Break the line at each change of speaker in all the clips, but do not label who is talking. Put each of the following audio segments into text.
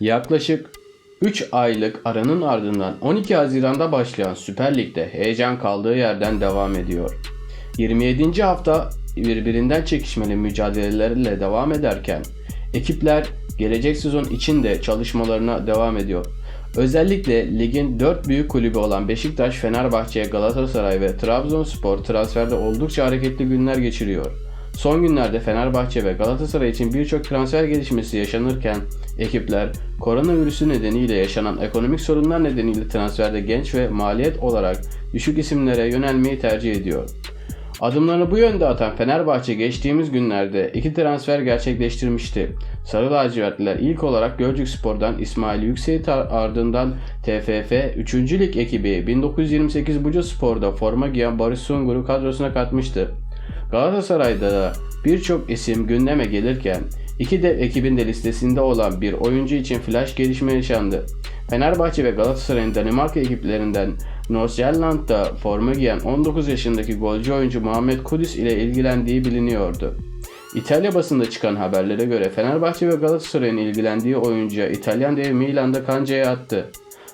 Yaklaşık 3 aylık aranın ardından 12 Haziran'da başlayan Süper Lig'de heyecan kaldığı yerden devam ediyor. 27. hafta birbirinden çekişmeli mücadelelerle devam ederken ekipler gelecek sezon için de çalışmalarına devam ediyor. Özellikle ligin 4 büyük kulübü olan Beşiktaş, Fenerbahçe, Galatasaray ve Trabzonspor transferde oldukça hareketli günler geçiriyor. Son günlerde Fenerbahçe ve Galatasaray için birçok transfer gelişmesi yaşanırken ekipler koronavirüsü nedeniyle yaşanan ekonomik sorunlar nedeniyle transferde genç ve maliyet olarak düşük isimlere yönelmeyi tercih ediyor. Adımlarını bu yönde atan Fenerbahçe geçtiğimiz günlerde iki transfer gerçekleştirmişti. Sarı lacivertliler ilk olarak Gölcük Spor'dan İsmail Yüksek'in ardından TFF 3. Lig ekibi 1928 Buca Spor'da forma giyen Barış Sungur'u kadrosuna katmıştı. Galatasaray'da da birçok isim gündeme gelirken iki dev ekibin de listesinde olan bir oyuncu için flash gelişme yaşandı. Fenerbahçe ve Galatasaray'ın Danimarka ekiplerinden Nordsjælland'da forma giyen 19 yaşındaki golcü oyuncu Muhammed Kudüs ile ilgilendiği biliniyordu. İtalya basında çıkan haberlere göre Fenerbahçe ve Galatasaray'ın ilgilendiği oyuncuya İtalyan dev Milan'da kancaya attı.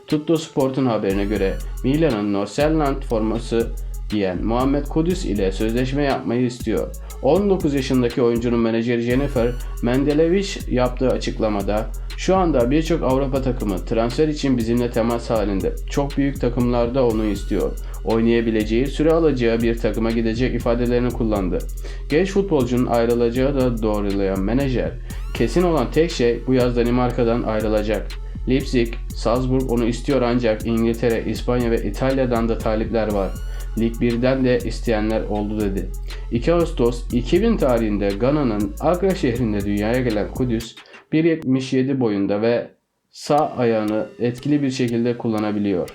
Tutto Sport'un haberine göre Milan'ın Nordsjælland forması giyen Muhammed Kudüs ile sözleşme yapmayı istiyor. 19 yaşındaki oyuncunun menajeri Jennifer Mendelevic yaptığı açıklamada şu anda birçok Avrupa takımı transfer için bizimle temas halinde. Çok büyük takımlarda onu istiyor. Oynayabileceği, süre alacağı bir takıma gidecek ifadelerini kullandı. Genç futbolcunun ayrılacağı da doğrulayan menajer, kesin olan tek şey bu yaz Danimarka'dan ayrılacak. Leipzig, Salzburg onu istiyor ancak İngiltere, İspanya ve İtalya'dan da talipler var. Lig 1'den de isteyenler oldu dedi. 2 Ağustos 2000 tarihinde Gana'nın Accra şehrinde dünyaya gelen Kudüs 1.77 boyunda ve sağ ayağını etkili bir şekilde kullanabiliyor.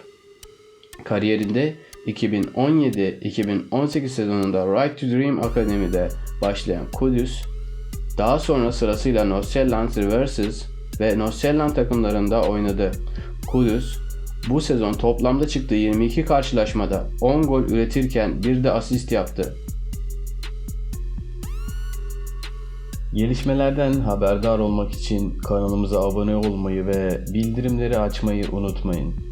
Kariyerinde 2017-2018 sezonunda Right to Dream Akademi'de başlayan Kudüs, daha sonra sırasıyla Nordsjælland Reverses ve Nordsjælland takımlarında oynadı. Kudüs, bu sezon toplamda çıktığı 22 karşılaşmada 10 gol üretirken bir de asist yaptı.
Gelişmelerden haberdar olmak için kanalımıza abone olmayı ve bildirimleri açmayı unutmayın.